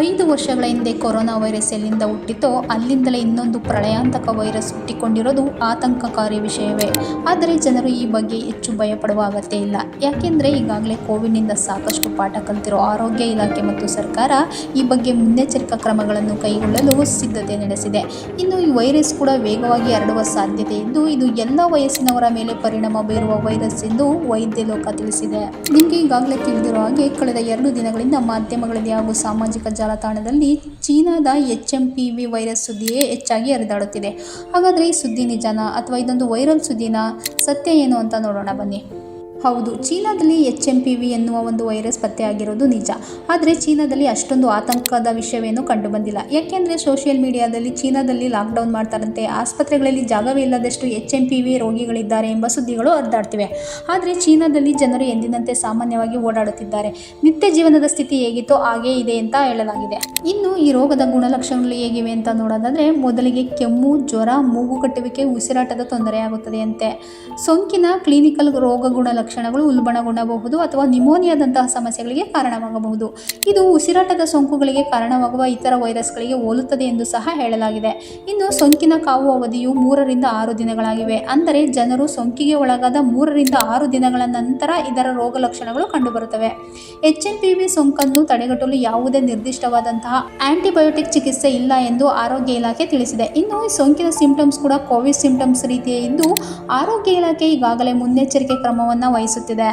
ಐದು ವರ್ಷಗಳ ಹಿಂದೆ ಕೊರೋನಾ ವೈರಸ್ ಎಲ್ಲಿಂದ ಹುಟ್ಟಿತೋ ಅಲ್ಲಿಂದಲೇ ಇನ್ನೊಂದು ಪ್ರಳಯಾಂತಕ ವೈರಸ್ ಹುಟ್ಟಿಕೊಂಡಿರೋದು ಆತಂಕಕಾರಿ ವಿಷಯವೇ. ಆದರೆ ಜನರು ಈ ಬಗ್ಗೆ ಹೆಚ್ಚು ಭಯಪಡುವ ಅಗತ್ಯ ಇಲ್ಲ. ಯಾಕೆಂದರೆ ಈಗಾಗಲೇ ಕೋವಿಡ್ನಿಂದ ಸಾಕಷ್ಟು ಪಾಠ ಕಲಿತಿರೋ ಆರೋಗ್ಯ ಇಲಾಖೆ ಮತ್ತು ಸರ್ಕಾರ ಈ ಬಗ್ಗೆ ಮುನ್ನೆಚ್ಚರಿಕಾ ಕ್ರಮಗಳನ್ನು ಕೈಗೊಳ್ಳಲು ಸಿದ್ಧತೆ ನಡೆಸಿದೆ. ಇನ್ನು ಈ ವೈರಸ್ ಕೂಡ ವೇಗವಾಗಿ ಹರಡುವ ಸಾಧ್ಯತೆ ಇದ್ದು, ಇದು ಎಲ್ಲ ವಯಸ್ಸಿನವರ ಮೇಲೆ ಪರಿಣಾಮ ಬೀರುವ ವೈರಸ್ ಎಂದು ವೈದ್ಯ ಲೋಕ ತಿಳಿಸಿದೆ. ನಿಮಗೆ ಈಗಾಗಲೇ ತಿಳಿದಿರುವ ಹಾಗೆ, ಕಳೆದ ಎರಡು ದಿನಗಳಿಂದ ಮಾಧ್ಯಮಗಳಲ್ಲಿ ಹಾಗೂ ಸಾಮಾಜಿಕ ಜಾಲತಾಣದಲ್ಲಿ ಚೀನಾದ H M P V virus ಸುದ್ದಿಯೇ ಹೆಚ್ಚಾಗಿ ಹರಿದಾಡುತ್ತಿದೆ. ಹಾಗಾದರೆ ಈ ಸುದ್ದಿ ನಿಜನಾ ಅಥವಾ ಇದೊಂದು ವೈರಲ್ ಸುದ್ದಿನ? ಸತ್ಯ ಏನು ಅಂತ ನೋಡೋಣ ಬನ್ನಿ. ಹೌದು, ಚೀನಾದಲ್ಲಿ ಎಚ್ ಎಂ ಪಿ ವಿ ಎನ್ನುವ ಒಂದು ವೈರಸ್ ಪತ್ತೆಯಾಗಿರೋದು ನಿಜ. ಆದರೆ ಚೀನಾದಲ್ಲಿ ಅಷ್ಟೊಂದು ಆತಂಕದ ವಿಷಯವೇನೂ ಕಂಡುಬಂದಿಲ್ಲ. ಯಾಕೆಂದರೆ ಸೋಷಿಯಲ್ ಮೀಡಿಯಾದಲ್ಲಿ ಚೀನಾದಲ್ಲಿ ಲಾಕ್ಡೌನ್ ಮಾಡ್ತಾರಂತೆ, ಆಸ್ಪತ್ರೆಗಳಲ್ಲಿ ಜಾಗವೇ ಇಲ್ಲದಷ್ಟು ಎಚ್ ಎಂ ಪಿ ವಿ ರೋಗಿಗಳಿದ್ದಾರೆ ಎಂಬ ಸುದ್ದಿಗಳು ಹರಿದಾಡ್ತಿವೆ. ಆದರೆ ಚೀನಾದಲ್ಲಿ ಜನರು ಎಂದಿನಂತೆ ಸಾಮಾನ್ಯವಾಗಿ ಓಡಾಡುತ್ತಿದ್ದಾರೆ. ನಿತ್ಯ ಜೀವನದ ಸ್ಥಿತಿ ಹೇಗಿತ್ತೋ ಹಾಗೇ ಇದೆ ಅಂತ ಹೇಳಲಾಗಿದೆ. ಇನ್ನು ಈ ರೋಗದ ಗುಣಲಕ್ಷಣಗಳು ಹೇಗಿವೆ ಅಂತ ನೋಡೋದಾದರೆ, ಮೊದಲಿಗೆ ಕೆಮ್ಮು, ಜ್ವರ, ಮೂಗು ಕಟ್ಟುವಿಕೆ, ಉಸಿರಾಟದ ತೊಂದರೆಯಾಗುತ್ತದೆಯಂತೆ. ಸೋಂಕಿನ ಕ್ಲಿನಿಕಲ್ ರೋಗ ಗುಣಲಕ್ಷಣಗಳು ಉಲ್ಬಣಗೊಳ್ಳಬಹುದು ಅಥವಾ ನಿಮೋನಿಯಾದಂತಹ ಸಮಸ್ಯೆಗಳಿಗೆ ಕಾರಣವಾಗಬಹುದು. ಇದು ಉಸಿರಾಟದ ಸೋಂಕುಗಳಿಗೆ ಕಾರಣವಾಗುವ ಇತರ ವೈರಸ್ಗಳಿಗೆ ಹೋಲುತ್ತದೆ ಎಂದು ಸಹ ಹೇಳಲಾಗಿದೆ. ಇನ್ನು ಸೋಂಕಿನ ಕಾವು ಅವಧಿಯು ಮೂರರಿಂದ ಆರು ದಿನಗಳಾಗಿವೆ. ಅಂದರೆ ಜನರು ಸೋಂಕಿಗೆ ಒಳಗಾದ ಮೂರರಿಂದ ಆರು ದಿನಗಳ ನಂತರ ಇದರ ರೋಗ ಲಕ್ಷಣಗಳು ಕಂಡುಬರುತ್ತವೆ. ಎಚ್ ಎನ್ ಪಿ ವಿ ಸೋಂಕನ್ನು ತಡೆಗಟ್ಟಲು ಯಾವುದೇ ನಿರ್ದಿಷ್ಟವಾದಂತಹ ಆಂಟಿಬಯೋಟಿಕ್ ಚಿಕಿತ್ಸೆ ಇಲ್ಲ ಎಂದು ಆರೋಗ್ಯ ಇಲಾಖೆ ತಿಳಿಸಿದೆ. ಇನ್ನು ಸೋಂಕಿನ ಸಿಂಪ್ಟಮ್ಸ್ ಕೂಡ ಕೋವಿಡ್ ಸಿಂಪ್ಟಮ್ಸ್ ರೀತಿಯೇ ಇದ್ದು, ಆರೋಗ್ಯ ಇಲಾಖೆ ಈಗಾಗಲೇ ಮುನ್ನೆಚ್ಚರಿಕೆ ಕ್ರಮವನ್ನು ವಹಿಸುತ್ತಿದೆ